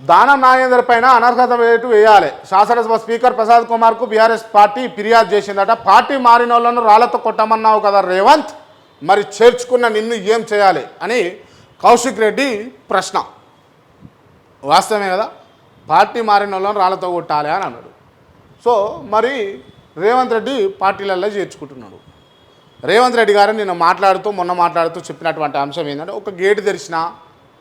దానం నాగేందర్ పైన అనర్హత వేటు వేయాలి. శాసనసభ స్పీకర్ ప్రసాద్ కుమార్కు బీఆర్ఎస్ పార్టీ ఫిర్యాదు చేసిందట. పార్టీ మారిన వాళ్ళను రాళ్ళతో కొట్టమన్నావు కదా రేవంత్. మరి చేర్చుకున్న నిన్ను ఏం చేయాలి? అని కౌశిక్ రెడ్డి ప్రశ్న. వాస్తవమే కదా? పార్టీ మారిన వాళ్ళని రాళ్ళతో కొట్టాలి అని అన్నాడు. సో మరి రేవంత్ రెడ్డి పార్టీలలో చేర్చుకుంటున్నాడు. రేవంత్ రెడ్డి గారు నిన్న మాట్లాడుతూ మొన్న మాట్లాడుతూ చెప్పినటువంటి అంశం ఏంటంటే ఒక గేటు తెరిచిన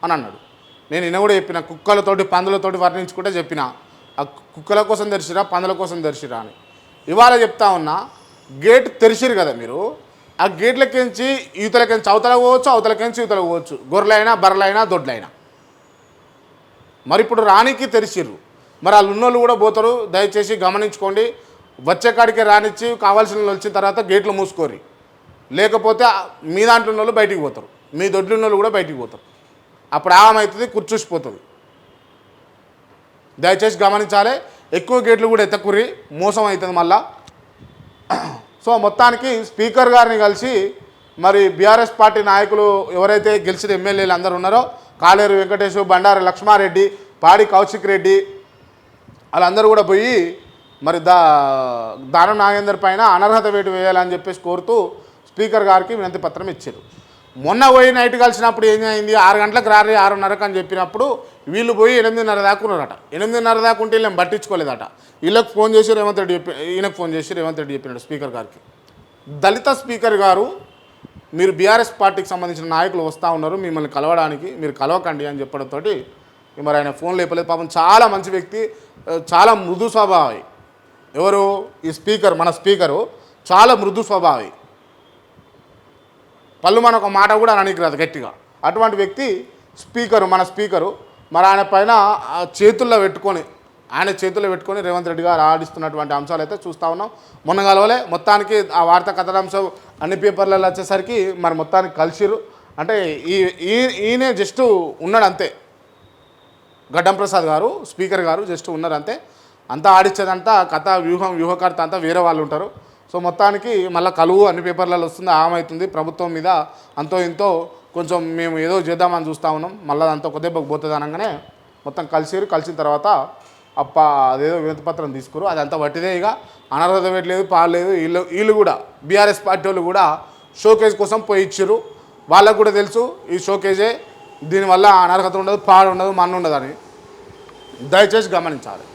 అని అన్నాడు. నేను నిన్న కూడా చెప్పిన కుక్కలతోటి పందులతోటి వర్ణించుకుంటే చెప్పిన. ఆ కుక్కల కోసం తెరిచిరా పందుల కోసం తెరిచిరా అని. ఇవాళ చెప్తా ఉన్నా గేట్ తెరిచిరు కదా మీరు. ఆ గేట్లకించి యూతలకించి అవతల పోవచ్చు అవతలకించి యూతలకు పోవచ్చు. గొర్రెలైనా బర్రెలైనా దొడ్లైనా. మరి ఇప్పుడు రానికి తెరిచిర్రు. మరి వాళ్ళు ఉన్నోళ్ళు కూడా పోతారు. దయచేసి గమనించుకోండి. వచ్చే కాడికి రానిచ్చి కావాల్సిన వచ్చిన తర్వాత గేట్లు మూసుకోరి లేకపోతే మీ దాంట్లో ఉన్న వాళ్ళు బయటికి పోతారు. మీ దొడ్లు వాళ్ళు కూడా బయటికి పోతారు. అప్పుడు ఆగమవుతుంది కూర్చూసిపోతుంది. దయచేసి గమనించాలి ఎక్కువ గేట్లు కూడా ఎత్తకుర్రి మోసం అవుతుంది మళ్ళా. సో మొత్తానికి స్పీకర్ గారిని కలిసి మరి బీఆర్ఎస్ పార్టీ నాయకులు ఎవరైతే గెలిచిన ఎమ్మెల్యేలు అందరూ ఉన్నారో కాలేరు వెంకటేశ్వర బండారు లక్ష్మారెడ్డి పాడి కౌశిక్ రెడ్డి వాళ్ళందరూ కూడా పోయి మరి దా దాన నాగేందర్ పైన అనర్హత వేటు వేయాలని చెప్పేసి కోరుతూ స్పీకర్ గారికి వినతి పత్రం ఇచ్చారు. మొన్న పోయి నైట్ కలిసినప్పుడు ఏం అయింది? ఆరు గంటలకు రారి ఆరున్నరకు అని చెప్పినప్పుడు వీళ్ళు పోయి ఎనిమిదిన్నర దాకా ఉన్నారట. ఎనిమిదిన్నర దాకా ఉంటే వీళ్ళని పట్టించుకోలేదట. వీళ్ళకి ఫోన్ చేసి రేవంత్ రెడ్డి చెప్పి ఈయనకు ఫోన్ చేసి రేవంత్ రెడ్డి చెప్పినాడు స్పీకర్ గారికి. దళిత స్పీకర్ గారు మీరు బీఆర్ఎస్ పార్టీకి సంబంధించిన నాయకులు వస్తూ ఉన్నారు మిమ్మల్ని కలవడానికి మీరు కలవకండి అని చెప్పడంతో మరి ఆయన ఫోన్ లేపలేదు. పాపం చాలా మంచి వ్యక్తి చాలా మృదు స్వభావి. ఎవరు? ఈ స్పీకర్ మన స్పీకరు చాలా మృదు స్వభావి. పళ్ళు మన ఒక మాట కూడా అననికి గట్టిగా. అటువంటి వ్యక్తి స్పీకరు మన స్పీకరు మరి ఆయన పైన చేతుల్లో పెట్టుకొని ఆయన చేతుల్లో పెట్టుకొని రేవంత్ రెడ్డి గారు ఆడిస్తున్నటువంటి అంశాలు అయితే చూస్తూ ఉన్నాం. మొన్న కలవలే మొత్తానికి ఆ వార్త కథనాంశం అన్ని పేపర్లలో వచ్చేసరికి మరి మొత్తానికి కలిసిరు అంటే ఈ ఈ- ఈయనే జస్ట్ ఉన్నాడు అంతే గడ్డం ప్రసాద్ గారు స్పీకర్ గారు జస్ట్ ఉన్నారు అంతే అంతా ఆడిచ్చేదంతా కథ వ్యూహం వ్యూహకర్త అంతా వేరే వాళ్ళు ఉంటారు. సో మొత్తానికి మళ్ళీ కలువు అన్ని పేపర్లలో వస్తుంది ఆమవుతుంది ప్రభుత్వం మీద అంతో ఇంతో కొంచెం మేము ఏదో చేద్దామని చూస్తూ ఉన్నాం. మళ్ళీ అంతా ఒక దెబ్బకు పోతుంది అనగానే మొత్తం కలిసిరు కలిసిన తర్వాత అప్ప అదేదో వినతి పత్రం తీసుకురు అదంతా పట్టిదే ఇక. అనర్హత పెట్టలేదు పాలేదు వీళ్ళు వీళ్ళు కూడా బీఆర్ఎస్ పార్టీ వాళ్ళు కూడా షోకేజ్ కోసం పోయి ఇచ్చారు వాళ్ళకు కూడా తెలుసు ఈ షోకేజే. దీనివల్ల అనర్హత ఉండదు పాడు ఉండదు మన్ను ఉండదు అని. దయచేసి గమనించాలి.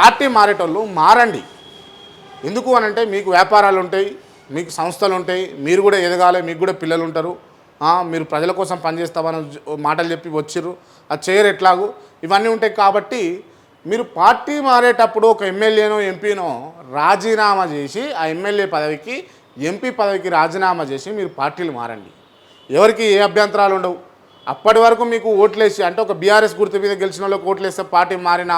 పార్టీ మారేటోళ్ళు మారండి. ఎందుకు అని అంటే మీకు వ్యాపారాలు ఉంటాయి మీకు సంస్థలు ఉంటాయి మీరు కూడా ఎదగాలి మీకు కూడా పిల్లలు ఉంటారు. మీరు ప్రజల కోసం పనిచేస్తామని మాటలు చెప్పి వచ్చిర్రు. అది చేయరు ఎట్లాగూ? ఇవన్నీ ఉంటాయి కాబట్టి మీరు పార్టీ మారేటప్పుడు ఒక ఎమ్మెల్యేనో ఎంపీనో రాజీనామా చేసి ఆ ఎమ్మెల్యే పదవికి ఎంపీ పదవికి రాజీనామా చేసి మీరు పార్టీలు మారండి. ఎవరికి ఏ అభ్యంతరాలు ఉండవు. అప్పటి వరకు మీకు ఓట్లేసి అంటే ఒక బీఆర్ఎస్ గుర్తు మీద గెలిచిన వాళ్ళకి ఓట్లేస్తే పార్టీ మారిన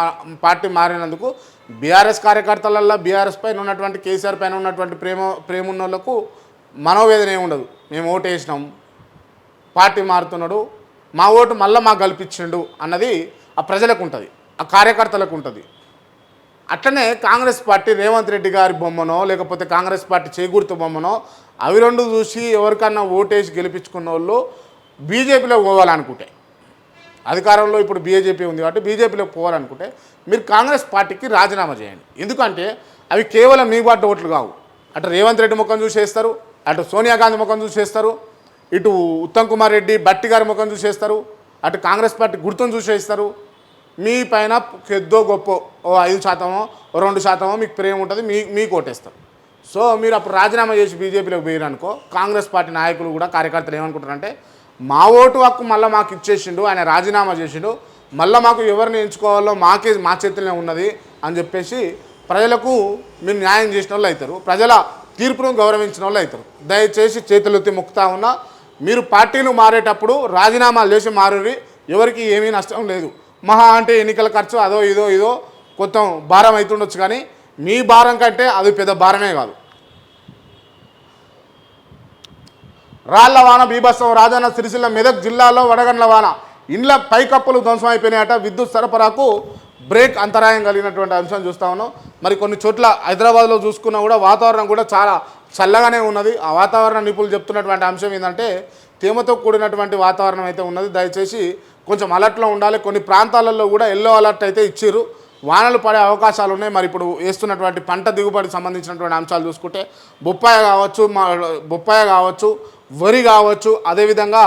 పార్టీ మారినందుకు బీఆర్ఎస్ కార్యకర్తలల్లో బీఆర్ఎస్ పైన ఉన్నటువంటి కేసీఆర్ పైన ఉన్నటువంటి ప్రేమ ప్రేమ ఉన్న వాళ్ళకు మనోవేదన ఏమి ఉండదు. మేము ఓటు వేసినాం పార్టీ మారుతున్నాడు మా ఓటు మళ్ళీ మాకు కల్పించిండు అన్నది ఆ ప్రజలకు ఉంటుంది ఆ కార్యకర్తలకు ఉంటుంది. అట్లనే కాంగ్రెస్ పార్టీ రేవంత్ రెడ్డి గారి బొమ్మనో లేకపోతే కాంగ్రెస్ పార్టీ చేకూర్తు బొమ్మనో అవి రెండు చూసి ఎవరికన్నా ఓటేసి గెలిపించుకున్న వాళ్ళు బీజేపీలో పోవాలనుకుంటే. అధికారంలో ఇప్పుడు బీజేపీ ఉంది కాబట్టి బీజేపీలోకి పోవాలనుకుంటే మీరు కాంగ్రెస్ పార్టీకి రాజీనామా చేయండి. ఎందుకంటే అవి కేవలం మీ పార్టీ ఓట్లు కావు. అటు రేవంత్ రెడ్డి ముఖం చూసి చేస్తారు అటు సోనియా గాంధీ ముఖం చూసి చేస్తారు ఇటు ఉత్తమ్ కుమార్ రెడ్డి బట్టి గారి ముఖం చూసి చేస్తారు అటు కాంగ్రెస్ పార్టీ గుర్తును చూసి చేస్తారు. మీ పైన పెద్దో గొప్ప ఓ ఐదు శాతమో రెండు శాతమో మీకు ప్రేమ ఉంటుంది మీ మీకు ఓటేస్తారు. సో మీరు అప్పుడు రాజీనామా చేసి బీజేపీలోకి పోయిరనుకో కాంగ్రెస్ పార్టీ నాయకులు కూడా కార్యకర్తలు ఏమనుకుంటారంటే మా ఓటు హక్కు మళ్ళీ మాకు ఇచ్చేసిండు ఆయన రాజీనామా చేసిండు. మళ్ళీ మాకు ఎవరిని ఎంచుకోవాలో మాకే మా చేతిలోనే ఉన్నది అని చెప్పేసి ప్రజలకు మీరు న్యాయం చేసిన వాళ్ళు అవుతారు. ప్రజల తీర్పును గౌరవించిన వాళ్ళు అవుతారు. దయచేసి చేతులెత్తి మొక్కుతా ఉన్నా మీరు పార్టీలు మారేటప్పుడు రాజీనామాలు చేసి మారి ఎవరికి ఏమీ నష్టం లేదు. మహా అంటే ఎన్నికల ఖర్చు అదో ఇదో ఇదో కొంచెం భారం అవుతుండొచ్చు కానీ మీ భారం కంటే అది పెద్ద భారమే కాదు. రాళ్ళ వాన బీభత్సం రాజన్న సిరిసిల్ల మెదక్ జిల్లాలో వడగండ్ల వాన. ఇండ్ల పైకప్పులు ధ్వంసం అయిపోయినాయట విద్యుత్ సరఫరాకు బ్రేక్ అంతరాయం కలిగినటువంటి అంశం చూస్తా ఉన్నాం. మరి కొన్ని చోట్ల హైదరాబాద్లో చూసుకున్నా కూడా వాతావరణం కూడా చాలా చల్లగానే ఉన్నది. ఆ వాతావరణ నిపుణులు చెప్తున్నటువంటి అంశం ఏంటంటే తేమతో కూడినటువంటి వాతావరణం అయితే ఉన్నది. దయచేసి కొంచెం అలర్ట్లో ఉండాలి. కొన్ని ప్రాంతాలలో కూడా ఎల్లో అలర్ట్ అయితే ఇచ్చిర్రు. వానలు పడే అవకాశాలు ఉన్నాయి. మరి ఇప్పుడు వేస్తున్నటువంటి పంట దిగుబడికి సంబంధించినటువంటి అంశాలు చూసుకుంటే బొప్పాయ కావచ్చు మా బొప్పాయ కావచ్చు వరి కావచ్చు అదేవిధంగా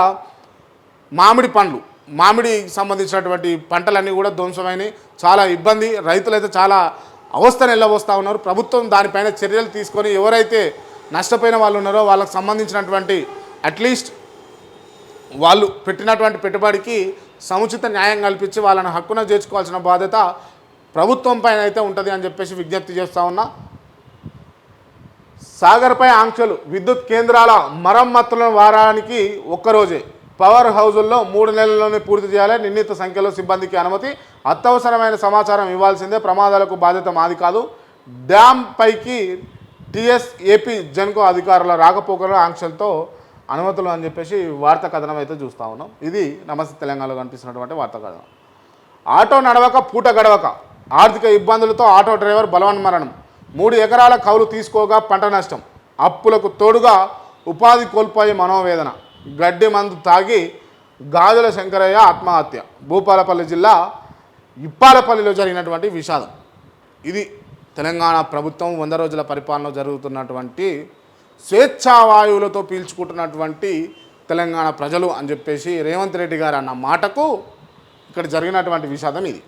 మామిడి పండ్లు. మామిడికి సంబంధించినటువంటి పంటలన్నీ కూడా ధ్వంసమైనవి చాలా ఇబ్బంది. రైతులైతే చాలా అవస్థను వెళ్ళబోస్తూ ఉన్నారు. ప్రభుత్వం దానిపైన చర్యలు తీసుకొని ఎవరైతే నష్టపోయిన వాళ్ళు ఉన్నారో వాళ్ళకి సంబంధించినటువంటి అట్లీస్ట్ వాళ్ళు పెట్టినటువంటి పెట్టుబడికి సముచిత న్యాయం కల్పించి వాళ్ళని హక్కున చేర్చుకోవాల్సిన బాధ్యత ప్రభుత్వం పైన అయితే ఉంటుంది అని చెప్పేసి విజ్ఞప్తి చేస్తూ ఉన్నా. సాగర్పై ఆంక్షలు విద్యుత్ కేంద్రాల మరమ్మతుల వారానికి ఒక్కరోజే. పవర్ హౌజుల్లో మూడు నెలల్లోనే పూర్తి చేయాలి. నిర్ణీత సంఖ్యలో సిబ్బందికి అనుమతి. అత్యవసరమైన సమాచారం ఇవ్వాల్సిందే. ప్రమాదాలకు బాధ్యత మాది కాదు. డ్యామ్ పైకి టీఎస్ఏపీ జెన్కో అధికారుల రాకపోకల ఆంక్షలతో అనుమతులు అని చెప్పేసి వార్తా కథనం అయితే చూస్తూ ఉన్నాం. ఇది నమస్తే తెలంగాణలో కనిపిస్తున్నటువంటి వార్త కథనం. ఆటో నడవక పూట గడవక. ఆర్థిక ఇబ్బందులతో ఆటో డ్రైవర్ బలవన్మరణం మూడు ఎకరాల కౌలు తీసుకోగా పంట నష్టం. అప్పులకు తోడుగా ఉపాధి కోల్పోయే మనోవేదన. గడ్డి మందు తాగి గాజుల శంకరయ్య ఆత్మహత్య. భూపాలపల్లి జిల్లా ఇప్పాలపల్లిలో జరిగినటువంటి విషాదం. ఇది తెలంగాణ ప్రభుత్వం వంద రోజుల పరిపాలన జరుగుతున్నటువంటి స్వేచ్ఛావాయువులతో పీల్చుకుంటున్నటువంటి తెలంగాణ ప్రజలు అని చెప్పేసి రేవంత్ రెడ్డి గారు అన్న మాటకు ఇక్కడ జరిగినటువంటి విషాదం ఇది.